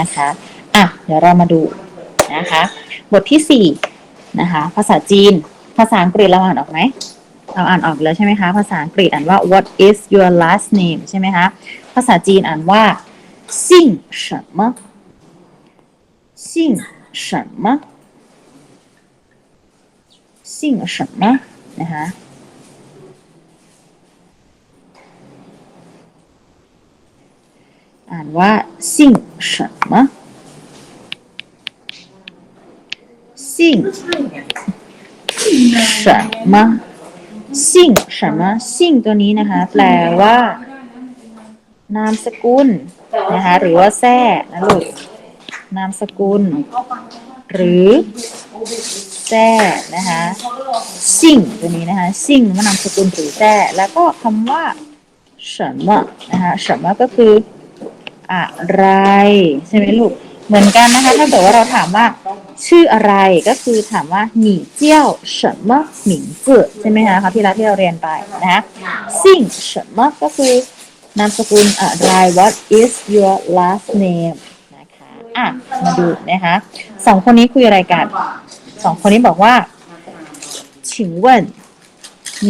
นะคะอ่ะเดี๋ยวเรามาดูนะคะ บทที่สี่นะคะ ภาษาจีน ภาษาอังกฤษเราอ่านออกไหมเราอ่านออกแล้วใช่ไหมคะ ภาษาอังกฤษอ่านว่า what is your last name ใช่ไหมคะ ภาษาจีนอ่านว่า姓什么姓什么姓什么นะคะ อ่านว่า姓什么姓什么姓什么姓ตัวนี้นะคะ แปลว่า นามสกุลนะคะ หรือว่าแท้นะลูก นามสกุล หรือแท้นะคะซิ่งตัวนี้นะคะซิ่งว่านามสกุลหรือแท้แล้วก็คำว่า什么นะคะ什么ก็คือ อะไร ใช่ไหมลูก เหมือนกันนะคะ ถ้าเกิดว่าเราถามว่า ชื่ออะไรก็คือถามว่า你叫什么名字ใช่ไหมคะคราวที่แล้วที่เราเรียนไปนะคะ姓什么ก็คือนามสกุลอะไร What is your last name นะคะอ่ะมาดูนะคะสองคนนี้คุยอะไรกันสองคนนี้บอกว่า请问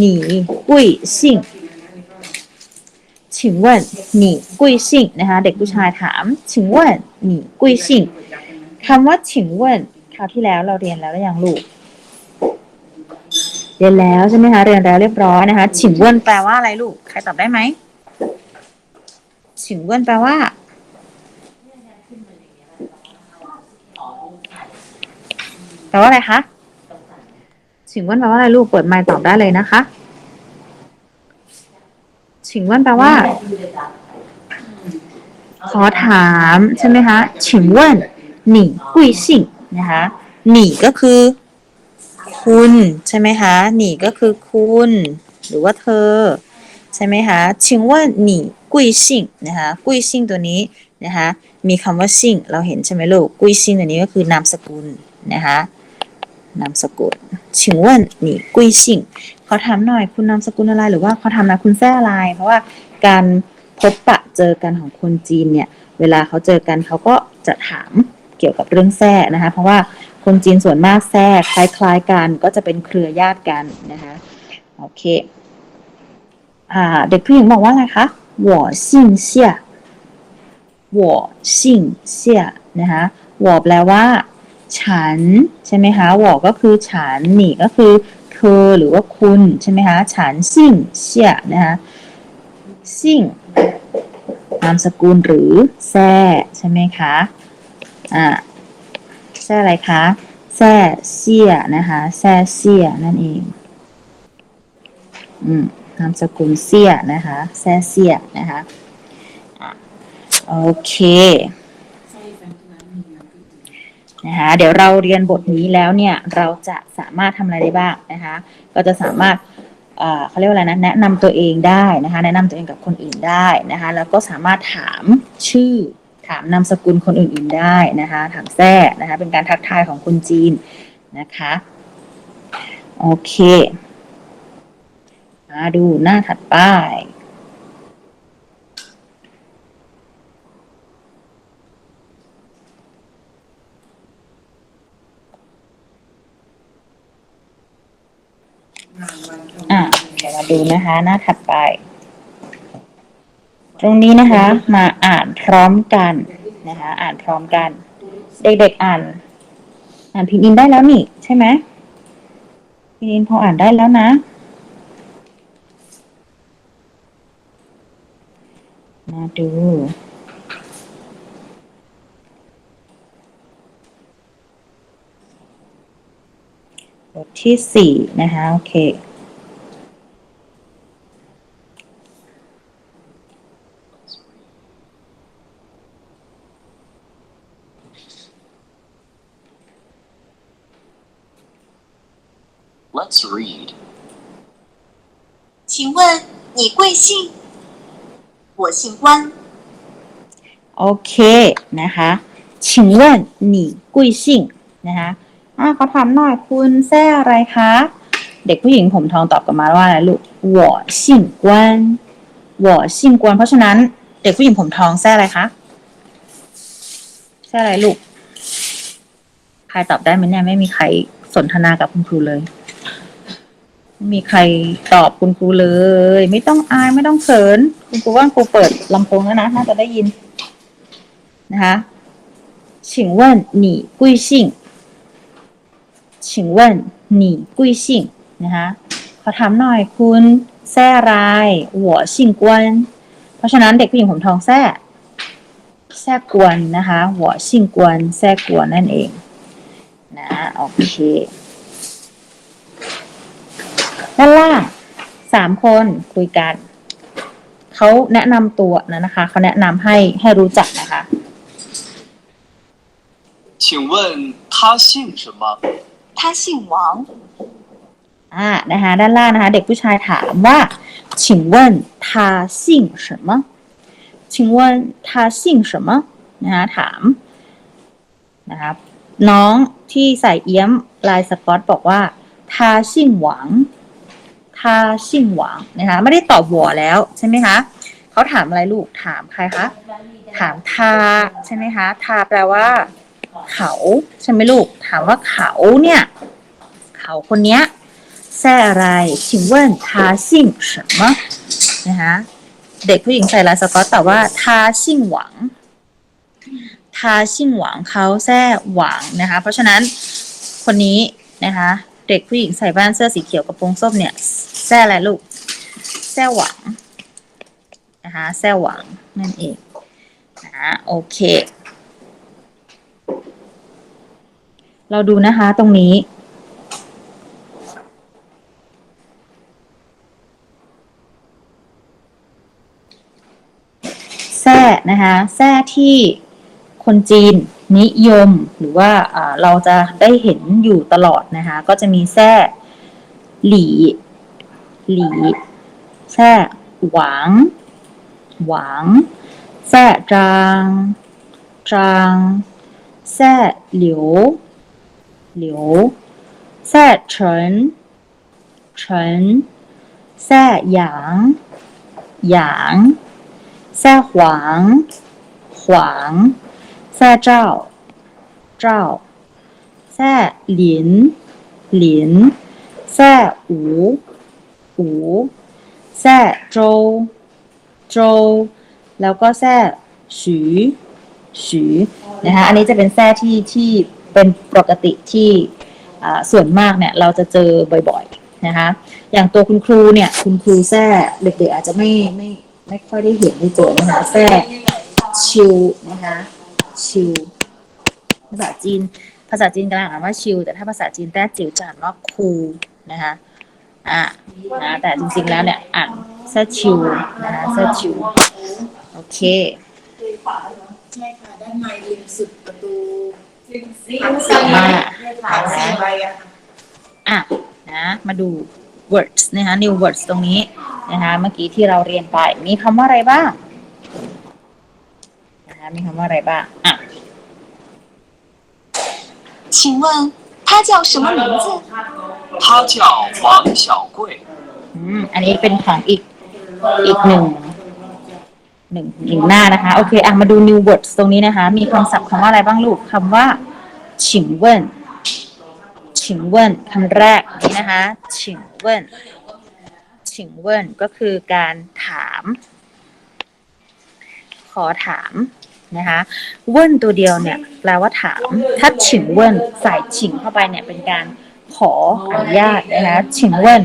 你贵姓 请问你贵姓นะคะเด็กผู้ชายถาม请问你贵姓คำว่า请问คราวที่แล้วเราเรียนแล้วหรือยังลูก เรียนแล้วใช่ไหมคะ เรียนแล้วเรียบร้อยนะคะ请问แปลว่าอะไรลูก ใครตอบได้ไหม请问แปลว่า แปลว่าอะไรคะ请问แปลว่าอะไรลูก เปิดไมค์ตอบได้เลยนะคะ ฉิงว่นแปลว่า ขอถามใช่ไหมคะฉิงว่นหนีกุยสิงนะคะหนีก็คือ คุณใช่ไหมคะหนีก็คือคุณ หรือว่าเธอ ใช่ไหมคะฉิงว่นหนีกุยสิงนะคะกุยสิงตัวนี้นะคะมีคำว่าสิงเราเห็นใช่ไหมลูกกุยสิงตัวนี้ก็คือนามสกุลนะคะนามสกุลฉิงว่นหนีกุยสิง อถามหน่อยคุณนามสกุลอะไรหรือว่าขอถามหน่อยคุณแท้อะไร เพราะว่าการพบปะเจอกันของคนจีนเนี่ย เวลาเขาเจอกันเขาก็จะถามเกี่ยวกับเรื่องแท้นะคะ เพราะว่าคนจีนส่วนมากแท้คล้ายๆกันก็จะเป็นเครือญาติกันนะคะโอเคอ่าเด็กผู้หญิงบอกว่าไงคะ我姓谢我姓谢นะคะ我แปลว่า ฉันใช่ไหมคะ我ก็คือฉัน你ก็คือเธ ธอหรือว่าคุณใช่ไหมคะฉันซิ่งเชียนะคะซิ่งนามสกุลหรือแซ่ใช่ไหมคะอ่าแซ่อะไรคะแซ่เชี่ยนะคะแซ่เชี่ยนั่นเองอืมนามสกุลเสียนะคะแซ่เสียนะคะโอเค นะคะเดี๋ยวเราเรียนบทนี้แล้วเนี่ยเราจะสามารถทำอะไรได้บ้างนะคะ ก็จะสามารถเขาเรียกว่าอะไรนะแนะนำตัวเองได้นะคะ แนะนำตัวเองกับคนอื่นได้นะคะ แล้วก็สามารถถามชื่อถามนามสกุลคนอื่น ๆได้นะคะ ถามแท้นะคะ เป็นการทักทายของคนจีนนะคะโอเคมาดูหน้าถัดไป อะเดี๋ยวมาดูนะคะ หน้าถัดไป ตรงนี้นะคะ มาอ่านพร้อมกันนะคะ อ่านพร้อมกัน เด็กๆอ่าน อ่านพิมพ์อินได้แล้วนี่ใช่ไหมพิมพ์อินพออ่านได้แล้วนะมาดูบทที่สี่นะคะ โอเค 姓？我姓关。 โอเคนะคะ请问你贵姓นะคะอ่ะเขาถามหน่อยคุณแซ่อะไรคะ เด็กผู้หญิงผมทองตอบกลับมาว่าอะไรลูก我姓关我姓关เพราะฉะนั้น เด็กผู้หญิงผมทองแซ่อะไรคะ ช่อะไรลูก ใครตอบได้ไหมเนี่ยไม่มีใครสนทนากับคุณครูเลย ไ ม่มีใครตอบคุณครูเลย ไม่ต้องอายไม่ต้องเขิน คุณครูว่าครูเปิดลำโพงแล้วนะน่าจะได้ยินนะคะ请问你贵姓请问你贵姓นะคะขอถามหน่อยคุณแซ่อะไร我姓关เพราะฉะนั้นเด็กผู้หญิงผมทองแซ่แซ่กวนนะคะ我姓关แซ่กวนนั่นเอง นะโอเค ด้านล่างสามคนคุยกัน เขาแนะนำตัวนะนะคะ เขาแนะนำให้ให้รู้จักนะคะ 请问他姓什么？他姓王， อ่านะคะ ด้านล่างนะคะ เด็กผู้ชายถามว่า请问他姓什么请问他姓什么นะคะถามนะคะน้องที่ใส่เอี้ยมลายสกอตบอกว่าทาชิ่งหวัง ทาชิงหวังนะคะไม่ได้ตอบหัวแล้วใช่ไหมคะเขาถามอะไรลูกถามใครคะถามทาใช่ไหมคะทาแปลว่า เขาใช่ไหมลูก ถามว่าเขาเนี่ย เขาคนเนี้ยแซ่อะไรชิงเวินทาชิ่ง什么นะคะเด็กผู้หญิงใส่ลายสก๊อตแต่ว่าทาชิงหวังทาชิงหวังเขาแซ่หวังนะคะ เพราะฉะนั้นคนนี้นะคะ เด็กผู้หญิงใส่บ้านเสื้อสีเขียวกระโปรงส้มเนี่ยแซ่อะไรลูกแซ่หวังนะคะแซ่หวังนั่นเองนะโอเค เราดูนะคะตรงนี้แท้นะคะแท้ที่คนจีน นิยมหรือว่าเราจะได้เห็นอยู่ตลอดนะคะ ก็จะมีแท่หลีหลีแท่หวัง หวังแท่จางจางแท่หลียวเหลียวแท่เฉินเฉินแท่หยางหยางแท่หวางหวาง แซ่เจ้า เจ้า แซ่หลิน หลิน แซ่อูอูแซ่โจวโจวแล้วก็แซ่ฉีฉีนะคะอันนี้จะเป็นแซ่ที่ที่เป็นปกติที่ส่วนมากเนี่ยเราจะเจอบ่อยๆนะคะอย่างตัวคุณครูเนี่ยคุณครูแซ่เด็กๆอาจจะไม่ไม่ไม่ค่อยได้เห็นในตัวนะคะแซ่ชิวนะคะ ชิวภาษาจีน ภาษาจีนกำลังอ่านว่าชิว แต่ถ้าภาษาจีนแต้จิ๋วจะอ่านว่าคูนะคะอ่านะแต่จริงๆแล้วเนี่ยอ่านแซ่ชิวนะคะแซ่ชิว โอเคใช่ค่ะด้านในริมสุดประตูมาผ่านสี่ใบอะค่ะอะนะมาดู words นะคะ new words ตรงนี้นะคะเมื่อกี้ที่เราเรียนไปมีคำว่าอะไรบ้าง นะคะมีคำว่าอะไรบ้างอ่ะ 请问他叫什么名字？他叫王小贵。 อืมอันนี้เป็นของอีกอีกหนึ่งหนึ่งหนึ่งหน้านะคะ โอเคอ่ะมาดู new words ตรงนี้นะคะ มีคำศัพท์คำว่าอะไรบ้างลูกคำว่า请问请问คำแรกนี้นะคะ请问请问ก็คือการถาม ขอถาม นะคะเว่นตัวเดียวเนี่ยแปลว่าถาม ถ้าฉิงเว่นใส่ฉิงเข้าไปเนี่ยเป็นการขออนุญาตนะคะฉิงเว่น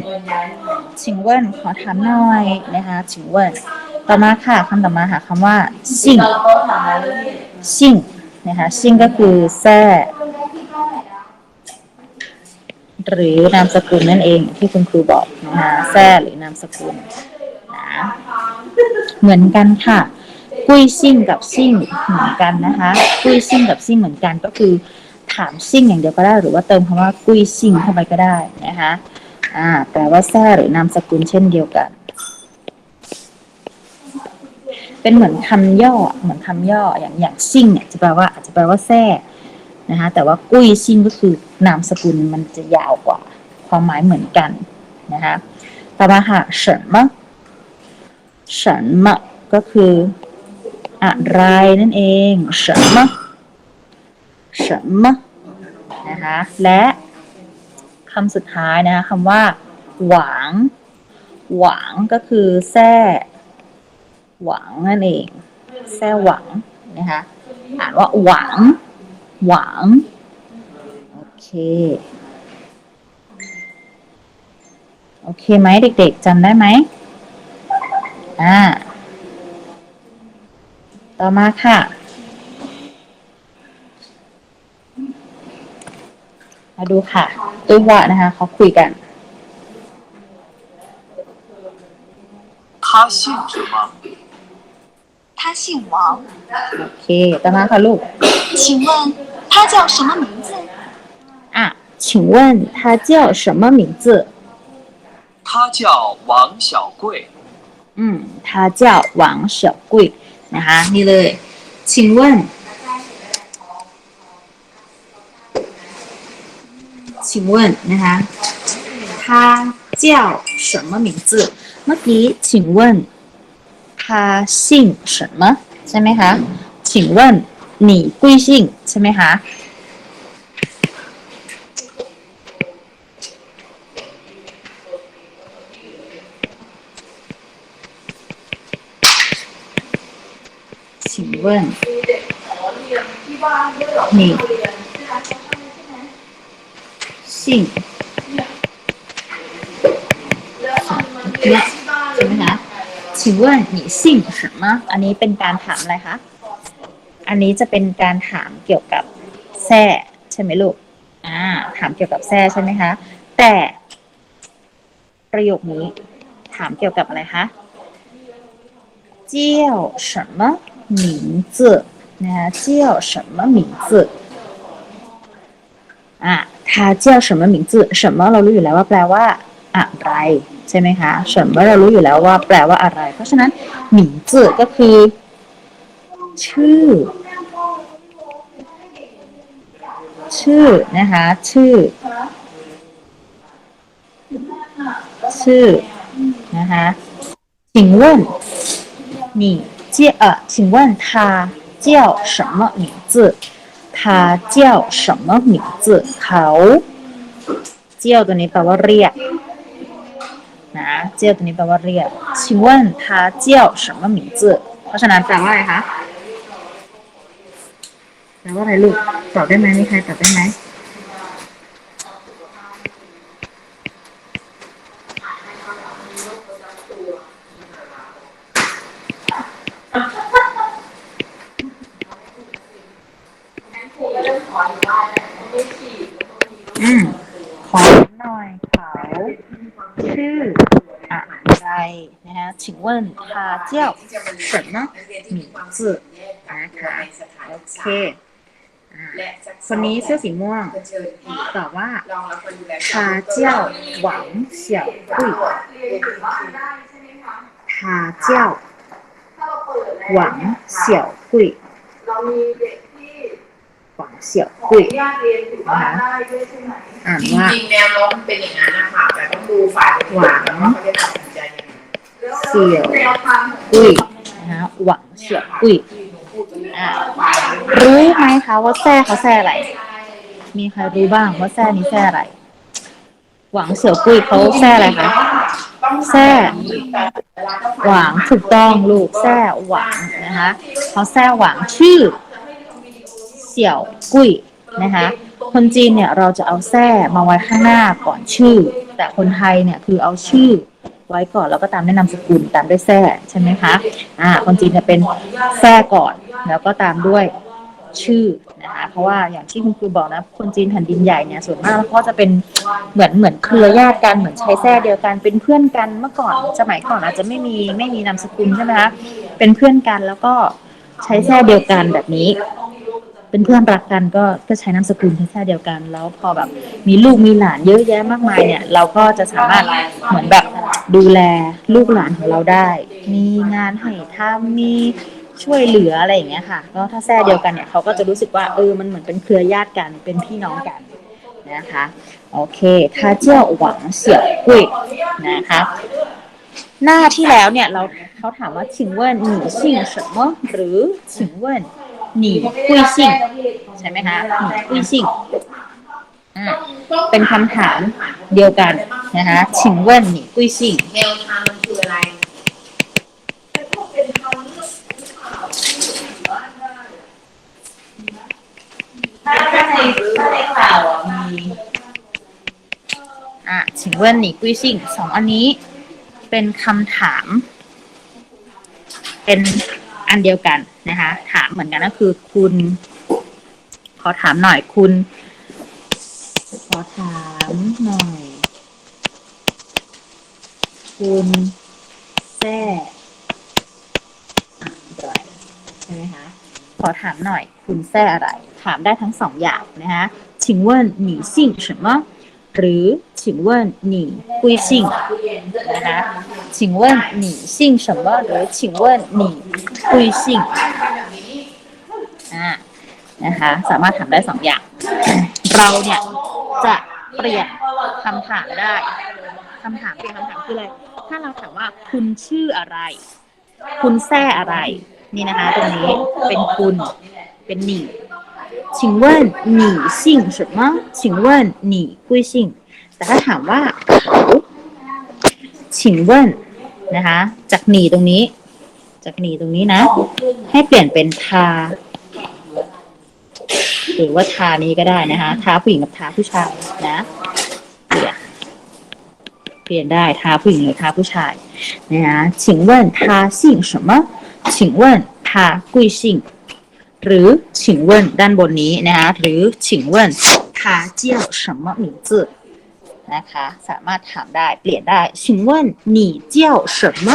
ชิงเวินขอถามหน่อยนะคะชิงเวินต่อมาค่ะคำต่อมาหาคำว่าซิงซิงนะคะซิงก็คือแซ่หรือนามสกุลนั่นเองที่คุณครูบอกนะคะแซ่หรือนามสกุลนะเหมือนกันค่ะ กุ้ยซิ่งกับซิ่งเหมือนกันนะคะกุ้ยซิ่งกับซิ่งเหมือนกันก็คือ ถามซิ่งอย่างเดียวก็ได้ หรือว่าเติมคำว่ากุ้ยซิ่งเข้าไปก็ได้นะคะอ่าแปลว่าแซ่หรือนามสกุลเช่นเดียวกัน เป็นเหมือนคำย่อเหมือนคำย่ออย่างอย่างซิ่งเนี่ยจะแปลว่าอาจจะแปลว่าแซ่นะคะแต่ว่ากุ้ยซิ่งก็คือนามสกุลมันจะยาวกว่า ความหมายเหมือนกันนะคะต่อมาค่ะเฉินมะเฉินมะก็คือ อะไรนั่นเองเฉินมะ什么นะคะและคำสุดท้ายนะคะคำว่า หวัง หวังก็คือแท้หวังนั่นเองแท้หวังนะคะอ่านว่าหวัง หวัง โอเค โอเคไหมเด็ก ๆจำได้ไหมอ่า อมาค่ะ มาดูค่ะตัวว่านะคะเขาคุยกัน 他姓什么？他姓王， โอเค ต่อมาค่ะลูก 请问他叫什么名字？ อ่ะ请问他叫什么名字他叫王小贵。อืม他叫王小贵 นะคะ นี่เลย请问请问นะคะ他叫什么名字เมื่อกี้请问他姓什么ใช่ไหมคะ请问你贵姓ใช่ไหมคะ 请问你姓เนี่ยใช่ไหมคะ请问你姓什么อันนี้เป็นการถามอะไรคะ อันนี้จะเป็นการถามเกี่ยวกับแท้ใช่ไหมลูก อ่า ถามเกี่ยวกับแท้ใช่ไหมคะ แต่ประโยคนี้ ถามเกี่ยวกับอะไรคะ 叫什么 名字นะคะ叫什么名字อ่ะ他叫什么名字什么เรารู้อยู่แล้วว่าแปลว่า อะไร ใช่ไหมคะ什么เรารู้อยู่แล้วว่าแปลว่าอะไร เพราะฉะนั้นหมิงจืก็คือ ชื่อ ชื่อนะคะ ชื่อ ชื่อนะคะ请问你 叫呃，请问他叫什么名字？他叫什么名字？เขาเจียวตัวนี้แปลว่าเรียกนะเจียวตัวนี้แปลว่าเรียก请问他叫什么名字เพราะฉะนั้นแปลว่าอะไรคะแปลว่าอะไรลูกตอบได้ไหมมีใครตอบได้ไหม 请问他叫什么名字นะคะโอเคอ่าคนนี้เสื้อสีม่วงตอบว่า他叫王小贵他叫王小贵 เรามีเด็กที่ 王小 ขอ 贵 อนุญาตเรียนอยู่บ้านได้ด้วยใช่ไหม อ่าน จ ว่า ริงๆแนวโน้มมันเป็นอย่างนั้นนะคะแต่ต้องดูฝ่ายปฏิบัติก่อนว่าเขาจะตัดสินใจยังไง แล้ว เสี่ยวกุ้ยนะคะหวังเฉียวกุ้ยอ่ารู้ไหมคะว่าแซ่เขาแซ่อะไร มีใครรู้บ้างว่าแซ่นี้แซ่อะไร หวังเฉียวกุ้ยเขาแซ่อะไรคะแซ่หวังถูกต้องลูกแซ่หวังนะคะเขาแซ่หวังชื่อ เสี่ยวกุ้ยนะคะคนจีนเนี่ยเราจะเอาแซ่มาไว้ข้างหน้าก่อนชื่อ แต่คนไทยเนี่ยคือเอาชื่อ ไว้ก่อน แล้วก็ตามด้วยนามสกุลตามด้วยแซ่ใช่ไหมคะอ่าคนจีนจะเป็นแซ่ก่อน แล้วก็ตามด้วยชื่อนะคะเพราะว่าอย่างที่คุณครูบอกนะคนจีนแผ่นดินใหญ่เนี่ยส่วนมากก็จะเป็นเหมือนเหมือนเครือญาติกันเหมือนใช้แซ่เดียวกัน เป็นเพื่อนกันเมื่อก่อนสมัยก่อนอาจจะไม่มีไม่มีนามสกุลใช่ไหมคะเป็นเพื่อนกันแล้วก็ใช้แซ่เดียวกันแบบนี้ เป็นเพื่อนรักกันก็ก็ใช้นามสกุลแค่เดียวกัน แล้วพอแบบมีลูกมีหลานเยอะแยะมากมายเนี่ย เราก็จะสามารถเหมือนแบบดูแลลูกหลานของเราได้ มีงานให้ทำมีช่วยเหลืออะไรอย่างเงี้ยค่ะก็ถ้าแท้เดียวกันเนี่ยเขาก็จะรู้สึกว่าเออมันเหมือนเป็นเครือญาติกันเป็นพี่น้องกันนะคะโอเคทาเจ้าหวังเสี่ยวกุ้ยนะคะหน้าที่แล้วเนี่ยเราเขาถามว่าชิงเว่นหนูชิง什么หรือชิงเว่น หนีบกุ้ยซิงใช่ไหมคะหนีบกุ้ยซิ่งเป็นคำถามเดียวกันนะคะชิงเว่นหนีบกุ้ยซิ่งแนวทางมันคืออะไรถ้าในถ้าในข่าวมีอะชิงว่นหนีกุ้ยซิ่งสองอันนี้เป็นคำถาม เป็นอันเดียวกันนะคะ ถามเหมือนกันก็คือคุณ ขอถามหน่อยคุณ ขอถามหน่อย คุณแท้อะไรใช่ไหมคะ ขอถามหน่อย คุณแท้อะไร ถามได้ทั้งสองอย่างนะคะ请问你姓什么 หรือ请问你贵姓นะคะ请问你姓什么หรือ请问你贵姓อ่านะคะ สามารถถามได้สองอย่าง เราเนี่ยจะเปลี่ยนคำถามได้คำถามเปลี่ยนคำถามคืออะไร ถ้าเราถามว่าคุณชื่ออะไร คุณแท้อะไร นี่นะคะ ตรงนี้เป็นคุณ เป็นหนี 请问你姓什么请问你贵姓แต่ถ้าถามว่าเขา请问นะคะ จากหนีตรงนี้ จากหนีตรงนี้นะ ให้เปลี่ยนเป็นทา หรือว่าทานี้ก็ได้นะคะทาผู้หญิงกับทาผู้ชายนะเปลี่ยนเปลี่ยนได้ทาผู้หญิงหรือทาผู้ชายนะคะ请问他姓什么请问他贵姓 หรือ请问ด้านบนนี้นะคะหรือ请问他叫什么名字นะคะ สามารถถามได้เปลี่ยนได้请问你叫什么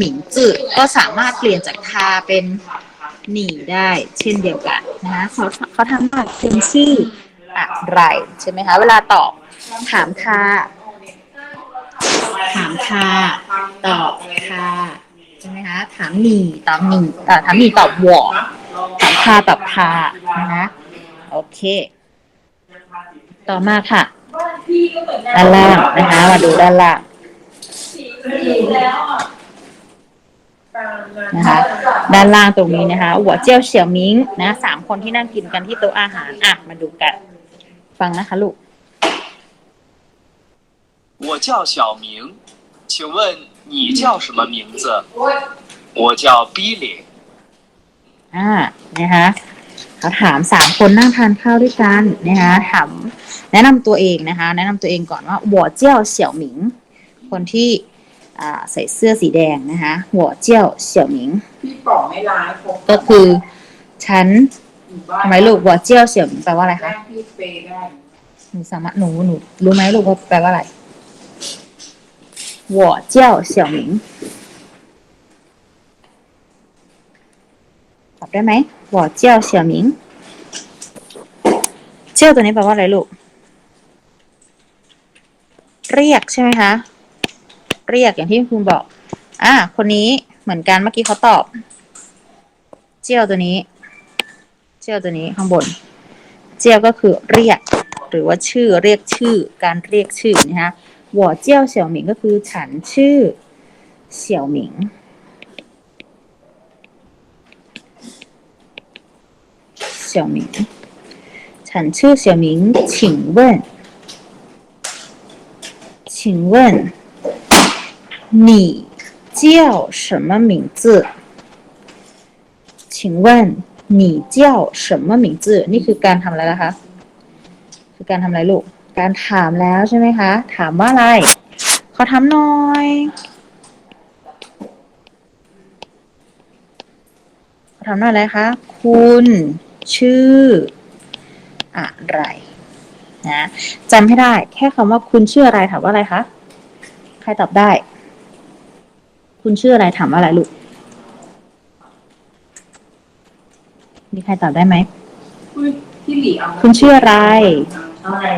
名字ก็สามารถเปลี่ยนจากทาเป็นหนีได้เช่นเดียวกันนะคะเขาเขาทำว่าคุณชื่ออะไรใช่ไหมคะเวลาตอบถามทา ถามทาตอบทาใช่ไหมคะถามหนีตอบหนีเอ่อถามหนีตอบหวอ ถามทาตอบทานะคะโอเค ต่อมาค่ะ ด้านล่างนะคะ มาดูด้านล่างนะคะ ด้านล่างตรงนี้นะคะหัวเจียวเฉียวมิงนะสามคนที่นั่งกินกันที่โต๊ะอาหารอ่ะมาดูกัน ฟังนะคะลูก 我叫小明，请问你叫什么名字？我叫 Billy。 อ่านะคะเขาถามสามคนนั่งทานข้าวด้วยกันนะคะถามแนะนำตัวเองนะคะ แนะนำตัวเองก่อนว่าหัวเจี้ยวเสี่ยวหมิง คนที่อ่าใส่เสื้อสีแดงนะคะหัวเจี้ยวเสี่ยวหมิงพี่ป๋องไม่ร้ายพกก็คือฉันอยู่บ้านทำไมลูกหัวเจี้ยวเสี่ยวหมิงแปลว่าอะไรแม่คะพี่เปย์ได้หนูสามารถหนูหนูรู้ไหมลูกว่าแปลว่าอะไรหัวเจี้ยวเสี่ยวหมิงตอบ ได้ไหมหัวเจี้ยวเสี่ยวหมิงเจี้ยวตัวนี้แปลว่าอะไรลูก เรียกใช่ไหมคะ เรียกอย่างที่คุณบอก อ่าคนนี้เหมือนกันเมื่อกี้เขาตอบ เจี้ยวตัวนี้ เจี้ยวตัวนี้ข้างบน เจี้ยวก็คือเรียก หรือว่าชื่อเรียกชื่อ การเรียกชื่อนะคะหัวเจี้ยวเสี่ยวหมิงก็คือฉันชื่อ เสี่ยวหมิง เสี่ยวหมิง ฉันชื่อเสี่ยวหมิง请问请问你叫什么名字请问你叫什么名字นี่คือการทำอะไรนะคะ คือการทำอะไรลูก การถามแล้วใช่ไหมคะ ถามว่าอะไร ขอถามหน่อย ขอถามหน่อยอะไรคะ คุณ ชื่อ อะไรนะจำให้ได้ แค่คำว่าคุณชื่ออะไรถามว่าอะไรคะ ใครตอบได้ คุณชื่ออะไรถามว่าอะไรลูก มีใครตอบได้ไหมอุ๊ยพี่หลีเอาคุณชื่ออะไร เอาอะไร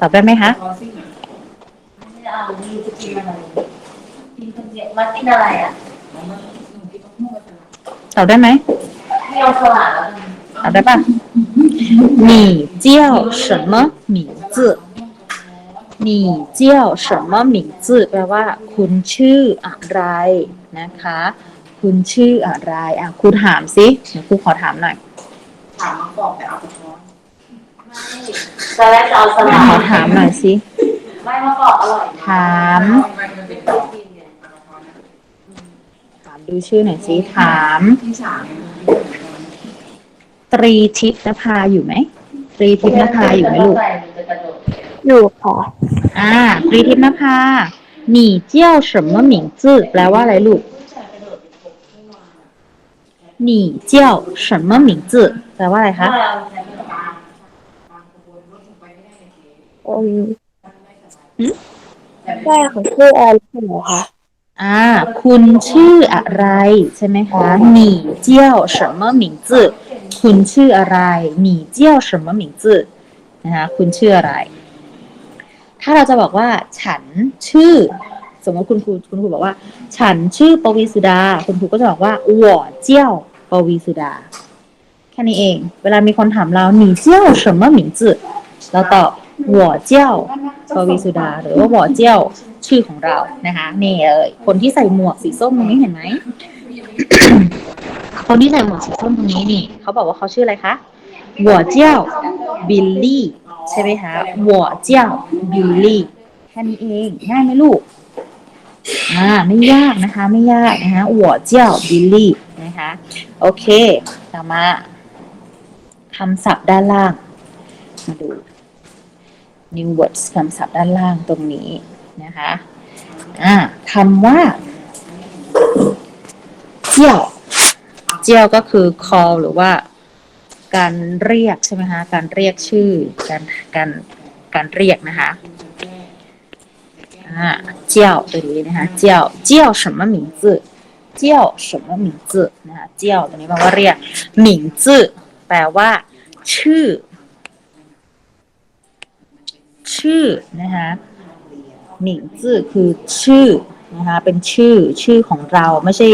ตอบได้ไหมคะรอซิ่งอะไม่ได้เอานี่จะกินอะไรกินคนเดียวมากินอะไรอะเอามาหนูกินมะม่วงกับสลัดตอบได้ไหมไม่เอาสลัดแล้วกัน ตอบได้ปะ你叫什么名字你叫什么名字แปลว่า คุณชื่ออะไรนะคะ คุณชื่ออะไร อ่ะครูถามสิเดี๋ยวครูขอถามหน่อย ถามมาบอกแต่เอาไปท้อน ตอนแรกจะเอาสลั ขอ ด ถามหน่อยสิ ไม่มะกอกอร่อย ถาม มันเป็น กินไง ถามดูชื่อหน่อยสิ ถาม ที่สาม ตรีทิพย์นภาอยู่ไหม ตรีทิพย์นภาอยู่ไหมลูก อยู่ค่ะ อ่า ตรีทิพย์นภาหนีเจี้ยว什么名字แปลว่าอะไรลูกหนีเจี้ยว什么名字แปลว่าอะไรคะ อืมแม่ของชื่ออะไรเหรอคะ อ่า คุณชื่ออะไร ใช่ไหมคะหนีเจี้ยว什么名字คุณชื่ออะไรหนีเจี้ยว什么名字นะคะคุณชื่ออะไร ถ้าเราจะบอกว่า ฉันชื่อ สมมติคุณครูคุณครูบอกว่า ฉันชื่อปวีสุดา คุณครูก็จะบอกว่า我叫ปวีสุดา แค่นี้เอง เวลามีคนถามเรา你叫什么名字เราตอบ我叫ปวีสุดา หรือว่า我叫 ชื่อของเรานะคะนี่เอยคนที่ใส่หมวกสีส้มตรงนี้เห็นไหม คนที่ใส่หมวกสีส้มตรงนี้นี่เขาบอกว่าเขาชื่ออะไรคะหัวเจ้าบิลลี่ใช่ไหมคะหัวเจ้าบิลลี่แค่นี้เองง่ายไหมลูกอ่าไม่ยากนะคะ ไม่ยากนะคะหัวเจ้าบิลลี่นะคะ โอเคต่อมาคำศัพท์ด้านล่าง มาดู new words คำศัพท์ด้านล่างตรงนี้ นะคะ อ่าคำว่า เจียว เจียวก็คือ call หรือว่า การเรียกใช่ไหมคะ การเรียกชื่อ การการการเรียกนะคะ อ่าเจียวตัวนี้นะคะเจียวเจียว什么名字เจียว什么名字นะคะเจียวตัวนี้แปลว่าเรียกหมิงจื้อแปลว่า ชื่อ ชื่อนะคะ หมิงจื้อคือชื่อนะคะเป็นชื่อชื่อของเราไม่ใช่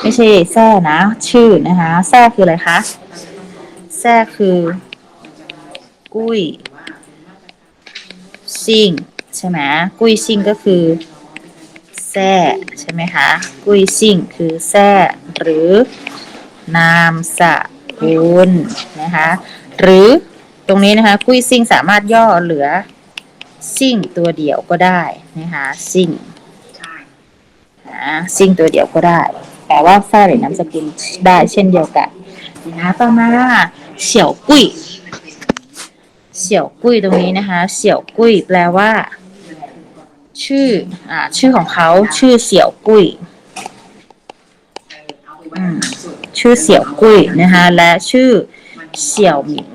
ไม่ใช่แท้นะ ชื่อนะคะแท้คืออะไรคะแท้คือ กุ้ยซิงใช่ไหมกุ้ยซิงก็คือแท้ใช่ไหมคะกุ้ยซิงคือแท้หรือนามสกุลนะคะหรือตรงนี้นะคะกุ้ยซิ่งสามารถย่อเหลือ ซิ่งตัวเดียวก็ได้นะคะซิ่งนะซิ่งตัวเดียวก็ได้แต่ว่าแท้หรือนามสกุลได้เช่นเดียวกันนะคะต่อมาเสี่ยวกุ้ยเสี่ยวกุ้ยตรงนี้นะคะเสี่ยวกุ้ยแปลว่า ชื่ออ่าชื่อของเขาชื่อเสี่ยวกุ้ยอืมชื่อเสี่ยวกุ้ยนะคะและชื่อเสี่ยวหมิง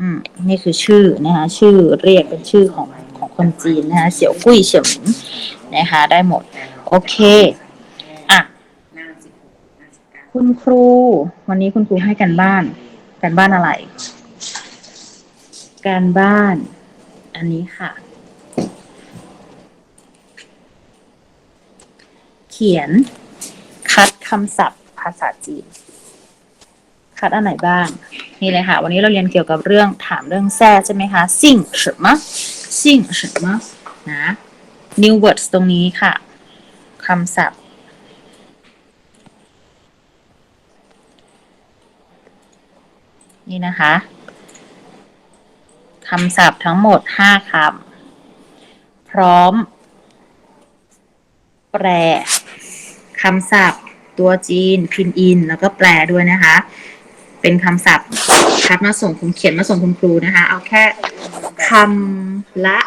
อืมนี่คือชื่อนะคะชื่อเรียกเป็นชื่อของของคนจีนนะคะเสี่ยวกุ้ยเสี่ยวหมิงนะคะได้หมด โอเคอะคุณครู วันนี้คุณครูให้กันบ้านการบ้านอะไร การบ้าน อันนี้ค่ะ เขียน คัดคำศัพท์ภาษาจีน คัดอันไหนบ้าง นี่เลยค่ะ วันนี้เราเรียนเกี่ยวกับเรื่องถามเรื่องแซ่ใช่ไหมคะสิ่ง什么สิ่ง什么นะ new words ตรงนี้ค่ะคำศัพท์ นี่นะคะคำศัพท์ทั้งหมดห้าคำพร้อม แปล คำศัพท์ตัวจีน พินอิน แล้วก็แปลด้วยนะคะ เป็นคำศัพท์คัดมาส่งคุณเขียนมาส่งคุณครูนะคะ เอาแค่คำละ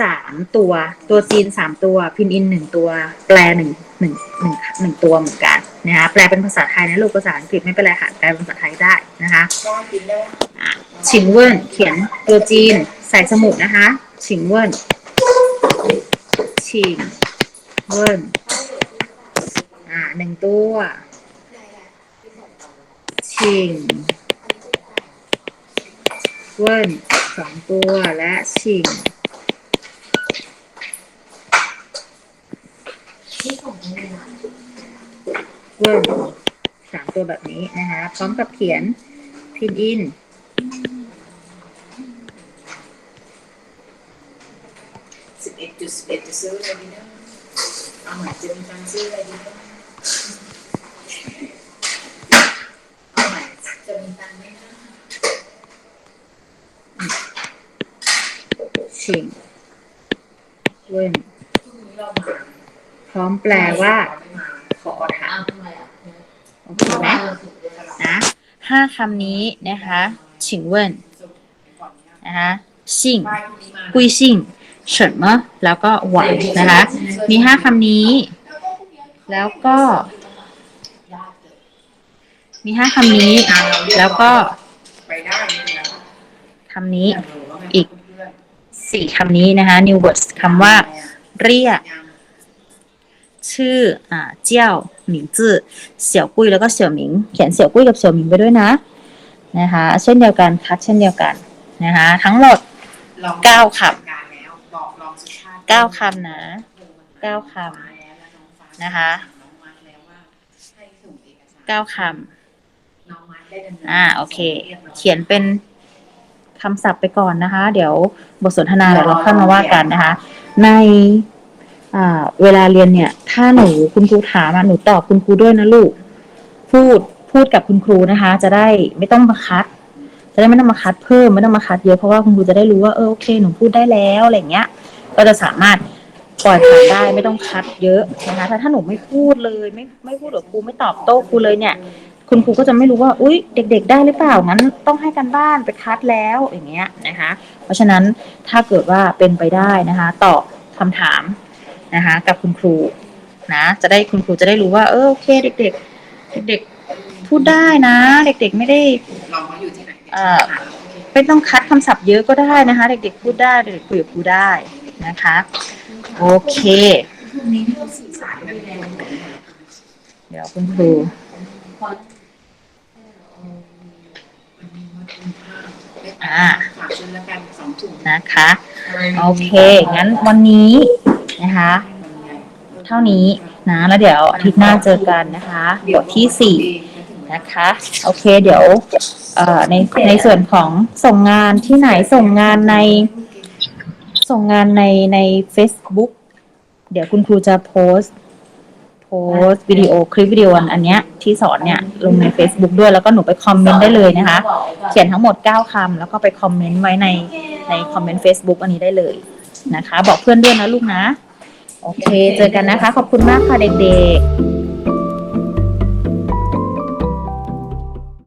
สามตัว ตัวจีนสามตัว พินอินหนึ่งตัว แปลหนึ่งหนึ่งหนึ่งหนึ่งตัวเหมือนกันนะคะแปลเป็นภาษาไทยนะลูกภาษาอังกฤษไม่เป็นไรค่ะแปลเป็นภาษาไทยได้นะคะก็กินได้ฉิงเวิร์นเขียนตัวจีนใส่สมุดนะคะฉิงเวิร์นฉิงเวิร์นอ่าหนึ่งตัว ฉิงเวินสองตัวและฉิงเวินสามตัวแบบนี้นะคะ พร้อมกับเขียนพินอินสิบเอ็ดจุดสิบเอ็ดจะซื้ออะไรดีนะเอาใหม่จะมีตังซื้ออะไรดีนะ จะมีตังไหมนะสิ่งเว้นพร้อมแปลว่า ขอถามโอเคไหมนะห้าคำนี้นะคะ请问นะคะสิ่งกุยสิ่งเฉินมะแล้วก็หวังนะคะ มีห้าคำนี้ แล้วก็ มีห้าคำนี้แล้วก็คำนี้อีกสี่คำนี้นะคะ new words คำว่า เรียก ชื่อ อ่า เจ้าหมิงจื้อเสี่ยวกุ้ยแล้วก็เสี่ยวหมิง เขียนเสี่ยวกุ้ยกับเสี่ยวหมิงไปด้วยนะ นะคะ เช่นเดียวกันคัดเช่นเดียวกันนะคะ ทั้งหมดเก้าคำเก้าคำนะเก้าคำนะคะเก้าคำ อ่าโอเค เขียนเป็นคำศัพท์ไปก่อนนะคะ เดี๋ยวบทสนทนาเดี๋ยวเราค่อยมาว่ากันนะคะ ในอ่าเวลาเรียนเนี่ย ถ้าหนูคุณครูถามอะหนูตอบคุณครูด้วยนะลูก พูดพูดกับคุณครูนะคะ จะได้ไม่ต้องมาคัด จะได้ไม่ต้องมาคัดเพิ่มไม่ต้องมาคัดเยอะเพราะว่าคุณครูจะได้รู้ว่าเออโอเคหนูพูดได้แล้วอะไรเงี้ย ก็จะสามารถปล่อยผ่านได้ไม่ต้องคัดเยอะนะคะถ้าถ้าหนูไม่พูดเลย ไม่ไม่พูดกับครูไม่ตอบโต้ครูเลยเนี่ย คุณครูก็จะไม่รู้ว่าอุ๊ยเด็ก ๆ ได้หรือเปล่างั้นต้องให้กันบ้านไปคัดแล้วอย่างเงี้ยนะคะ เพราะฉะนั้นถ้าเกิดว่าเป็นไปได้นะคะตอบคำถามนะคะ กับคุณครูนะจะได้คุณครูจะได้รู้ว่าเออโอเค เด็ก ๆ เด็กๆพูดได้นะ เด็ก ๆ ไม่ได้ลองมาอยู่ที่ไหนเอ่อไม่ต้องคัดคำศัพท์เยอะก็ได้นะคะ เด็ก ๆ พูดได้เด็กๆคุยกับครูได้นะคะโอเคสื่อสารกันเองเดี๋ยวคุณครู อ่าฝากซื้อแล้วกันสองถุงนะคะ โอเค งั้นวันนี้นะคะ เท่านี้นะแล้วเดี๋ยวอาทิตย์หน้าเจอกันนะคะบทที่สี่นะคะ โอเค เดี๋ยวเอ่อในในส่วนของส่งงานที่ไหนส่งงานใน ส่งงานในใน Facebook เดี๋ยวคุณครูจะโพสต์ โพสต์วิดีโอคลิปวิดีโออันเนี้ยที่สอนเนี่ยลงใน Facebook ด้วยแล้วก็หนูไปคอมเมนต์ได้เลยนะคะ เขียนทั้งหมด 9คำแล้วก็ไปคอมเมนต์ไว้ในในคอมเมนต์ Facebook อันนี้ได้เลยนะคะ บอกเพื่อนด้วยนะลูกนะ โอเค เจอกันนะคะ ขอบคุณมากค่ะเด็กๆ